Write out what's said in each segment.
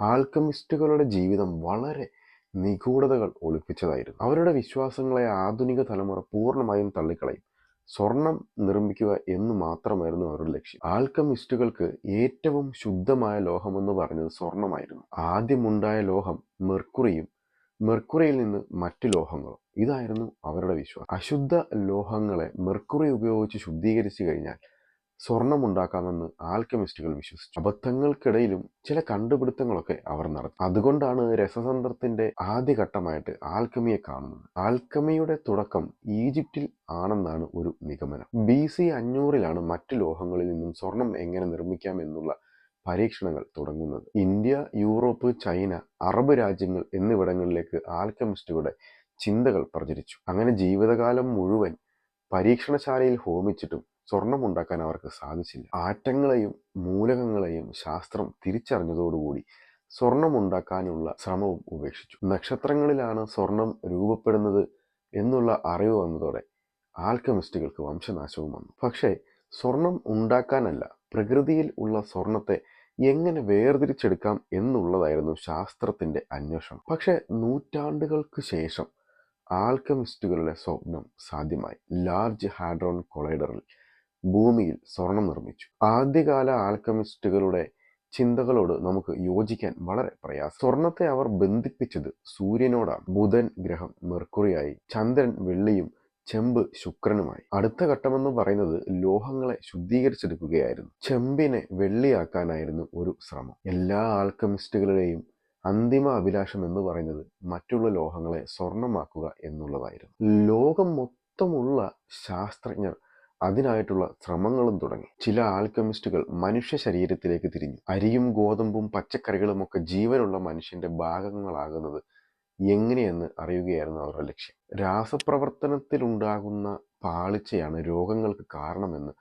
ആൽക്കമിസ്റ്റുകളുടെ ജീവിതം വളരെ നിഗൂഢതകൾ ഒളിപ്പിച്ചതായിരുന്നു. അവരുടെ വിശ്വാസങ്ങളെ ആധുനിക തലമുറ പൂർണമായും തള്ളിക്കളയും. സ്വർണം നിർമ്മിക്കുക എന്ന് മാത്രമായിരുന്നു അവരുടെ ലക്ഷ്യം. ആൽക്കമിസ്റ്റുകൾക്ക് ഏറ്റവും ശുദ്ധമായ ലോഹമെന്ന് പറഞ്ഞത് സ്വർണമായിരുന്നു. ആദ്യമുണ്ടായ ലോഹം മെർക്കുറിയും മെർക്കുറിയിൽ നിന്ന് മറ്റു ലോഹങ്ങളും. ഇതായിരുന്നു അവരുടെ വിശ്വാസം. അശുദ്ധ ലോഹങ്ങളെ മെർക്കുറി ഉപയോഗിച്ച് ശുദ്ധീകരിച്ചു കഴിഞ്ഞാൽ സ്വർണമുണ്ടാക്കാമെന്ന് ആൽക്കമിസ്റ്റുകൾ വിശ്വസിച്ചു. അബദ്ധങ്ങൾക്കിടയിലും ചില കണ്ടുപിടുത്തങ്ങളൊക്കെ അവർ നടത്തി. അതുകൊണ്ടാണ് രസതന്ത്രത്തിന്റെ ആദ്യഘട്ടമായിട്ട് ആൽക്കമിയെ കാണുന്നത്. ആൽക്കമിയുടെ തുടക്കം ഈജിപ്തിൽ ആണെന്നാണ് ഒരു നിഗമനം. ബി സി അഞ്ഞൂറിലാണ് മറ്റു ലോഹങ്ങളിൽ നിന്നും സ്വർണം എങ്ങനെ നിർമ്മിക്കാം എന്നുള്ള പരീക്ഷണങ്ങൾ തുടങ്ങുന്നത്. ഇന്ത്യ യൂറോപ്പ് ചൈന അറബ് രാജ്യങ്ങൾ എന്നിവിടങ്ങളിലേക്ക് ആൽക്കമിസ്റ്റുകളുടെ ചിന്തകൾ പ്രചരിച്ചു. അങ്ങനെ ജീവിതകാലം മുഴുവൻ പരീക്ഷണശാലയിൽ ഹോമിച്ചിട്ടും സ്വർണമുണ്ടാക്കാൻ അവർക്ക് സാധിച്ചില്ല. ആറ്റങ്ങളെയും മൂലകങ്ങളെയും ശാസ്ത്രം തിരിച്ചറിഞ്ഞതോടുകൂടി സ്വർണം ഉണ്ടാക്കാനുള്ള ശ്രമവും ഉപേക്ഷിച്ചു. നക്ഷത്രങ്ങളിലാണ് സ്വർണം രൂപപ്പെടുന്നത് എന്നുള്ള അറിവ് വന്നതോടെ ആൽക്കമിസ്റ്റുകൾക്ക് വംശനാശവും വന്നു. പക്ഷേ സ്വർണം ഉണ്ടാക്കാനല്ല പ്രകൃതിയിൽ ഉള്ള സ്വർണത്തെ എങ്ങനെ വേർതിരിച്ചെടുക്കാം എന്നുള്ളതായിരുന്നു ശാസ്ത്രത്തിന്റെ അന്വേഷണം. പക്ഷേ നൂറ്റാണ്ടുകൾക്ക് ശേഷം ആൽക്കമിസ്റ്റുകളുടെ സ്വപ്നം സാധ്യമായി. ലാർജ് ഹാഡ്രോൺ കൊളൈഡറിൽ ഭൂമിയിൽ സ്വർണം നിർമ്മിച്ചു. ആദ്യകാല ആൽക്കമിസ്റ്റുകളുടെ ചിന്തകളോട് നമുക്ക് യോജിക്കാൻ വളരെ പ്രയാസം. സ്വർണത്തെ അവർ ബന്ധിപ്പിച്ചത് സൂര്യനോടാണ്. ബുധൻ ഗ്രഹം മെർക്കുറിയായി. ചന്ദ്രൻ വെള്ളിയും ചെമ്പ് ശുക്രനുമായി. അടുത്ത ഘട്ടമെന്ന് പറയുന്നത് ലോഹങ്ങളെ ശുദ്ധീകരിച്ചെടുക്കുകയായിരുന്നു. ചെമ്പിനെ വെള്ളിയാക്കാനായിരുന്നു ഒരു ശ്രമം. എല്ലാ ആൽക്കമിസ്റ്റുകളുടെയും അന്തിമ അഭിലാഷം എന്ന് പറയുന്നത് മറ്റുള്ള ലോഹങ്ങളെ സ്വർണമാക്കുക എന്നുള്ളതായിരുന്നു. ലോകം മൊത്തമുള്ള ശാസ്ത്രജ്ഞർ അതിനായിട്ടുള്ള ശ്രമങ്ങളും തുടങ്ങി. ചില ആൽക്കമിസ്റ്റുകൾ മനുഷ്യ ശരീരത്തിലേക്ക് തിരിഞ്ഞു. അരിയും ഗോതമ്പും പച്ചക്കറികളും ഒക്കെ ജീവനുള്ള മനുഷ്യന്റെ ഭാഗങ്ങളാകുന്നത് എങ്ങനെയെന്ന് അറിയുകയായിരുന്നു അവരുടെ ലക്ഷ്യം. രാസപ്രവർത്തനത്തിലുണ്ടാകുന്ന പാളിച്ചയാണ് രോഗങ്ങൾക്ക് കാരണമെന്ന്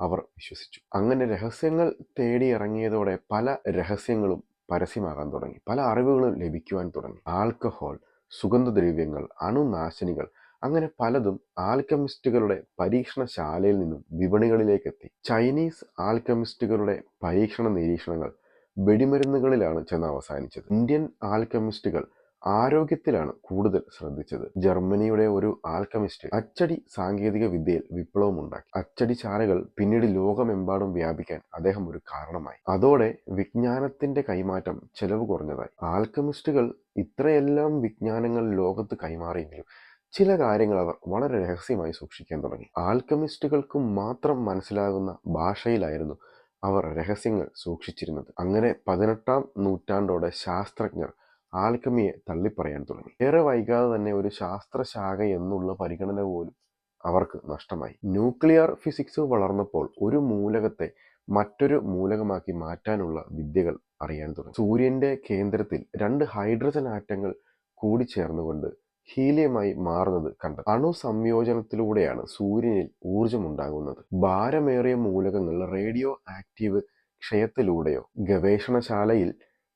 അവർ വിശ്വസിച്ചു. അങ്ങനെ രഹസ്യങ്ങൾ തേടി ഇറങ്ങിയതോടെ പല രഹസ്യങ്ങളും പരസ്യമാകാൻ തുടങ്ങി. പല അറിവുകളും ലഭിക്കുവാൻ തുടങ്ങി. ആൽക്കഹോൾ സുഗന്ധദ്രവ്യങ്ങൾ അണുനാശിനികൾ അങ്ങനെ പലതും ആൽക്കമിസ്റ്റുകളുടെ പരീക്ഷണശാലയിൽ നിന്നും വിപണികളിലേക്ക് എത്തി ചൈനീസ് ആൽക്കമിസ്റ്റുകളുടെ പരീക്ഷണ നിരീക്ഷണങ്ങൾ വെടിമരുന്നുകളിലാണ് ചെന്ന് അവസാനിച്ചത്. ഇന്ത്യൻ ആൽക്കമിസ്റ്റുകൾ ആരോഗ്യത്തിലാണ് കൂടുതൽ ശ്രദ്ധിച്ചത്. ജർമ്മനിയുടെ ഒരു ആൽക്കമിസ്റ്റ് അച്ചടി സാങ്കേതിക വിദ്യയിൽ വിപ്ലവമുണ്ടാക്കി. അച്ചടിശാലകൾ പിന്നീട് ലോകമെമ്പാടും വ്യാപിക്കാൻ അദ്ദേഹം ഒരു കാരണമായി. അതോടെ വിജ്ഞാനത്തിന്റെ കൈമാറ്റം ചെലവ് കുറഞ്ഞതായി. ആൽക്കമിസ്റ്റുകൾ ഇത്രയെല്ലാം വിജ്ഞാനങ്ങൾ ലോകത്ത് കൈമാറിയെങ്കിലും ചില കാര്യങ്ങൾ അവർ വളരെ രഹസ്യമായി സൂക്ഷിക്കാൻ തുടങ്ങി. ആൽക്കമിസ്റ്റുകൾക്ക് മാത്രം മനസ്സിലാകുന്ന ഭാഷയിലായിരുന്നു അവർ രഹസ്യങ്ങൾ സൂക്ഷിച്ചിരുന്നത്. അങ്ങനെ പതിനെട്ടാം നൂറ്റാണ്ടോടെ ശാസ്ത്രജ്ഞർ ആൽക്കമിയെ തള്ളിപ്പറയാൻ തുടങ്ങി. ഏറെ വൈകാതെ തന്നെ ഒരു ശാസ്ത്രശാഖ എന്നുള്ള പരിഗണന പോലും അവർക്ക് നഷ്ടമായി. ന്യൂക്ലിയർ ഫിസിക്സ് വളർന്നപ്പോൾ ഒരു മൂലകത്തെ മറ്റൊരു മൂലകമാക്കി മാറ്റാനുള്ള വിദ്യകൾ അറിയാൻ തുടങ്ങി. സൂര്യന്റെ കേന്ദ്രത്തിൽ രണ്ട് ഹൈഡ്രജൻ ആറ്റങ്ങൾ കൂടിച്ചേർന്നുകൊണ്ട് ഹീലിയമായി മാറുന്നത് കണ്ടത്. അണു സംയോജനത്തിലൂടെയാണ് സൂര്യനിൽ ഊർജമുണ്ടാകുന്നത് ഭാരമേറിയ മൂലകങ്ങൾ റേഡിയോ ആക്റ്റീവ് ക്ഷയത്തിലൂടെയോ ഗവേഷണശാലയിൽ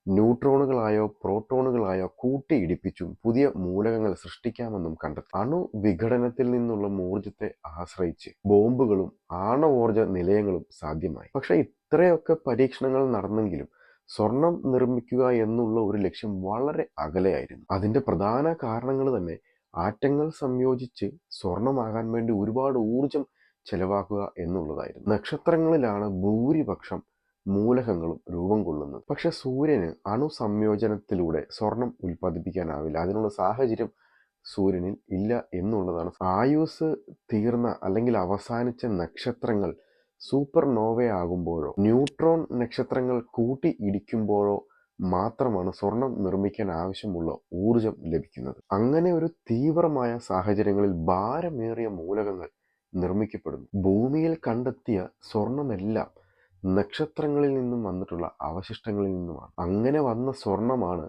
ന്യൂട്രോണുകളായോ പ്രോട്ടോണുകളായോ കൂട്ടിയിടിപ്പിച്ചും പുതിയ മൂലകങ്ങൾ സൃഷ്ടിക്കാമെന്നും കണ്ടെത്തി അണു വിഘടനത്തിൽ നിന്നുള്ള ഊർജത്തെ ആശ്രയിച്ച് ബോംബുകളും ആണവോർജ നിലയങ്ങളും സാധ്യമായി. പക്ഷേ ഇത്രയൊക്കെ പരീക്ഷണങ്ങൾ നടന്നെങ്കിലും സ്വർണം നിർമ്മിക്കുക എന്നുള്ള ഒരു ലക്ഷ്യം വളരെ അകലെയായിരുന്നു. അതിന്റെ പ്രധാന കാരണങ്ങൾ തന്നെ ആറ്റങ്ങൾ സംയോജിച്ച് സ്വർണമാകാൻ വേണ്ടി ഒരുപാട് ഊർജം ചെലവാക്കുക എന്നുള്ളതായിരുന്നു. നക്ഷത്രങ്ങളിലാണ് ഭൂരിപക്ഷം മൂലകങ്ങളും രൂപം കൊള്ളുന്നത്. പക്ഷെ സൂര്യന് അണു സംയോജനത്തിലൂടെ സ്വർണം ഉൽപ്പാദിപ്പിക്കാനാവില്ല. അതിനുള്ള സാഹചര്യം സൂര്യനിൽ ഇല്ല എന്നുള്ളതാണ്. ആയുസ് തീർന്ന അല്ലെങ്കിൽ അവസാനിച്ച നക്ഷത്രങ്ങൾ സൂപ്പർ നോവയാകുമ്പോഴോ ന്യൂട്രോൺ നക്ഷത്രങ്ങൾ കൂട്ടി ഇടിക്കുമ്പോഴോ മാത്രമാണ് സ്വർണം നിർമ്മിക്കാൻ ആവശ്യമുള്ള ഊർജം ലഭിക്കുന്നത്. അങ്ങനെ ഒരു തീവ്രമായ സാഹചര്യങ്ങളിൽ ഭാരമേറിയ മൂലകങ്ങൾ നിർമ്മിക്കപ്പെടുന്നു. ഭൂമിയിൽ കണ്ടെത്തിയ സ്വർണമെല്ലാം നക്ഷത്രങ്ങളിൽ നിന്നും വന്നിട്ടുള്ള അവശിഷ്ടങ്ങളിൽ നിന്നുമാണ്. അങ്ങനെ വന്ന സ്വർണമാണ്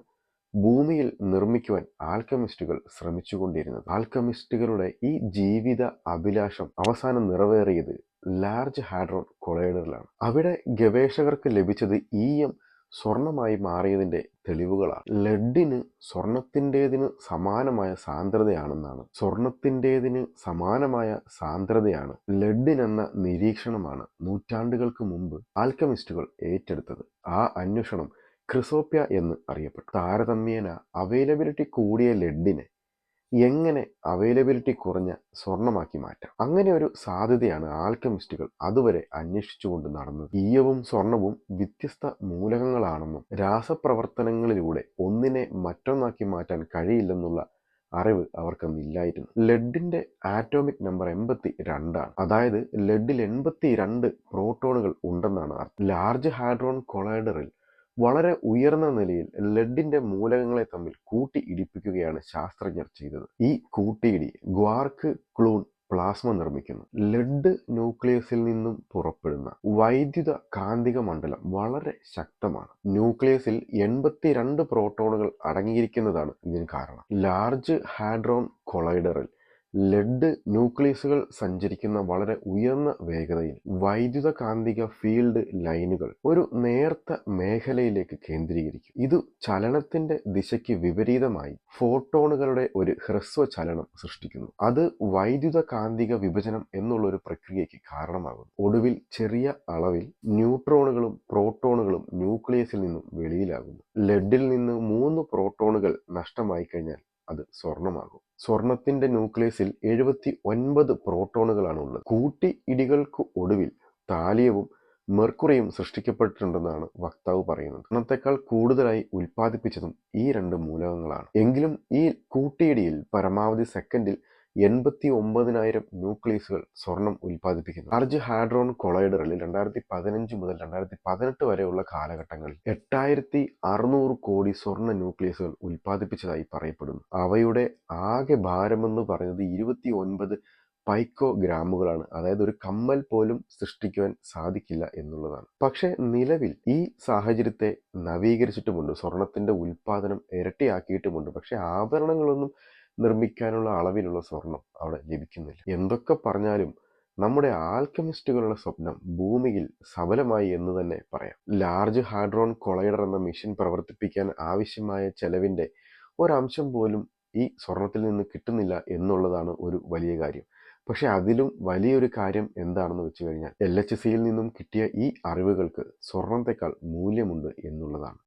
ഭൂമിയിൽ നിർമ്മിക്കുവാൻ ആൽക്കമിസ്റ്റുകൾ ശ്രമിച്ചുകൊണ്ടിരുന്നത്. ആൽക്കമിസ്റ്റുകളുടെ ഈ ജീവിത അഭിലാഷം അവസാനം നിറവേറിയത് ലാർജ് ഹാഡ്രോൺ കൊളൈഡറിലാണ് അവിടെ ഗവേഷകർക്ക് ലഭിച്ചത് ഈയം സ്വർണമായി മാറിയതിന്റെ തെളിവുകളാണ്. ലെഡിന് സ്വർണത്തിന്റെതിന് സമാനമായ സാന്ദ്രതയാണെന്നാണ്. സ്വർണത്തിന്റെതിന് സമാനമായ സാന്ദ്രതയാണ് ലെഡിനെന്ന നിരീക്ഷണമാണ് നൂറ്റാണ്ടുകൾക്ക് മുമ്പ് ആൽക്കമിസ്റ്റുകൾ ഏറ്റെടുത്തത്. ആ അന്വേഷണം ക്രിസോപ്യ എന്ന് അറിയപ്പെട്ടു. താരതമ്യേന അവൈലബിലിറ്റി കൂടിയ ലെഡിനെ എങ്ങനെ അവൈലബിലിറ്റി കുറഞ്ഞ സ്വർണമാക്കി മാറ്റാം? അങ്ങനെ ഒരു സാധ്യതയാണ് ആൽക്കമിസ്റ്റുകൾ അതുവരെ അന്വേഷിച്ചുകൊണ്ട് നടന്നത്. ഈയവും സ്വർണവും വ്യത്യസ്ത മൂലകങ്ങളാണെന്നും രാസപ്രവർത്തനങ്ങളിലൂടെ ഒന്നിനെ മറ്റൊന്നാക്കി മാറ്റാൻ കഴിയില്ലെന്നുള്ള അറിവ് അവർക്കന്നില്ലായിരുന്നു ലെഡിന്റെ ആറ്റോമിക് നമ്പർ എൺപത്തി രണ്ടാണ് അതായത് ലെഡിൽ എൺപത്തി രണ്ട് പ്രോട്ടോണുകൾ ഉണ്ടെന്നാണ് ലാർജ് ഹാഡ്രോൺ കൊളൈഡറിൽ വളരെ ഉയർന്ന നിലയിൽ ലെഡിന്റെ മൂലകങ്ങളെ തമ്മിൽ കൂട്ടി ഇടിപ്പിക്കുകയാണ് ശാസ്ത്രജ്ഞർ ചെയ്തത്. ഈ കൂട്ടിയിടി ഗ്വാർക്ക് ക്ലൂൺ പ്ലാസ്മ നിർമ്മിക്കുന്നു. ലെഡ് ന്യൂക്ലിയസിൽ നിന്നും പുറപ്പെടുന്ന വൈദ്യുത കാന്തിക മണ്ഡലം വളരെ ശക്തമാണ്. ന്യൂക്ലിയസിൽ എൺപത്തിരണ്ട് പ്രോട്ടോണുകൾ അടങ്ങിയിരിക്കുന്നതാണ് ഇതിന് കാരണം. ലാർജ് ഹാഡ്രോൺ കൊളൈഡറിൽ ലെഡ് ന്യൂക്ലിയസുകൾ സഞ്ചരിക്കുന്ന വളരെ ഉയർന്ന വേഗതയിൽ വൈദ്യുത കാന്തിക ഫീൽഡ് ലൈനുകൾ ഒരു നേർത്ത മേഖലയിലേക്ക് കേന്ദ്രീകരിക്കും. ഇത് ചലനത്തിന്റെ ദിശയ്ക്ക് വിപരീതമായി ഫോട്ടോണുകളുടെ ഒരു ഹ്രസ്വ ചലനം സൃഷ്ടിക്കുന്നു. അത് വൈദ്യുത കാന്തിക വിഭജനം എന്നുള്ള ഒരു പ്രക്രിയയ്ക്ക് കാരണമാകുന്നു. ഒടുവിൽ ചെറിയ അളവിൽ ന്യൂട്രോണുകളും പ്രോട്ടോണുകളും ന്യൂക്ലിയസിൽ നിന്നും വെളിയിലാകുന്നു. ലെഡിൽ നിന്ന് മൂന്ന് പ്രോട്ടോണുകൾ നഷ്ടമായി കഴിഞ്ഞാൽ അത് സ്വർണമാകും. സ്വർണത്തിന്റെ ന്യൂക്ലിയസിൽ എഴുപത്തി ഒൻപത് പ്രോട്ടോണുകളാണ് ഉള്ളത് കൂട്ടി ഇടികൾക്ക് ഒടുവിൽ താലിയവും മെർക്കുറിയും സൃഷ്ടിക്കപ്പെട്ടിട്ടുണ്ടെന്നാണ് വക്താവ് പറയുന്നത്. സ്വർണത്തെക്കാൾ കൂടുതലായി ഉൽപ്പാദിപ്പിച്ചതും ഈ രണ്ട് മൂലകങ്ങളാണ്. എങ്കിലും ഈ കൂട്ടിയിടിയിൽ പരമാവധി സെക്കൻഡിൽ എൺപത്തി ഒമ്പതിനായിരം ന്യൂക്ലിയസുകൾ സ്വർണം ഉൽപ്പാദിപ്പിക്കുന്നു. ലാർജ് ഹാഡ്രോൺ കൊളൈഡറിൽ രണ്ടായിരത്തി പതിനഞ്ച് മുതൽ രണ്ടായിരത്തി പതിനെട്ട് വരെയുള്ള കാലഘട്ടങ്ങളിൽ എട്ടായിരത്തി അറുന്നൂറ് കോടി സ്വർണ ന്യൂക്ലിയസുകൾ ഉൽപ്പാദിപ്പിച്ചതായി പറയപ്പെടുന്നു. അവയുടെ ആകെ ഭാരമെന്ന് പറയുന്നത് ഇരുപത്തി ഒൻപത് പൈക്കോ ഗ്രാമുകളാണ് അതായത് ഒരു കമ്മൽ പോലും സൃഷ്ടിക്കുവാൻ സാധിക്കില്ല എന്നുള്ളതാണ്. പക്ഷെ നിലവിൽ ഈ സാഹചര്യത്തെ നവീകരിച്ചിട്ടുമുണ്ട്. സ്വർണത്തിന്റെ ഉൽപാദനം ഇരട്ടിയാക്കിയിട്ടുമുണ്ട്. പക്ഷെ ആഭരണങ്ങളൊന്നും നിർമ്മിക്കാനുള്ള അളവിലുള്ള സ്വർണം അവിടെ ലഭിക്കുന്നില്ല. എന്തൊക്കെ പറഞ്ഞാലും നമ്മുടെ ആൽക്കമിസ്റ്റുകളുടെ സ്വപ്നം ഭൂമിയിൽ സഫലമായി എന്ന് തന്നെ പറയാം. ലാർജ് ഹാഡ്രോൺ കൊളൈഡർ എന്ന മിഷൻ പ്രവർത്തിപ്പിക്കാൻ ആവശ്യമായ ചെലവിന്റെ ഒരംശം പോലും ഈ സ്വർണത്തിൽ നിന്ന് കിട്ടുന്നില്ല എന്നുള്ളതാണ് ഒരു വലിയ കാര്യം. പക്ഷെ അതിലും വലിയൊരു കാര്യം എന്താണെന്ന് വെച്ച് കഴിഞ്ഞാൽ എൽ എച്ച് സിയിൽ നിന്നും കിട്ടിയ ഈ അറിവുകൾക്ക് സ്വർണത്തെക്കാൾ മൂല്യമുണ്ട് എന്നുള്ളതാണ്.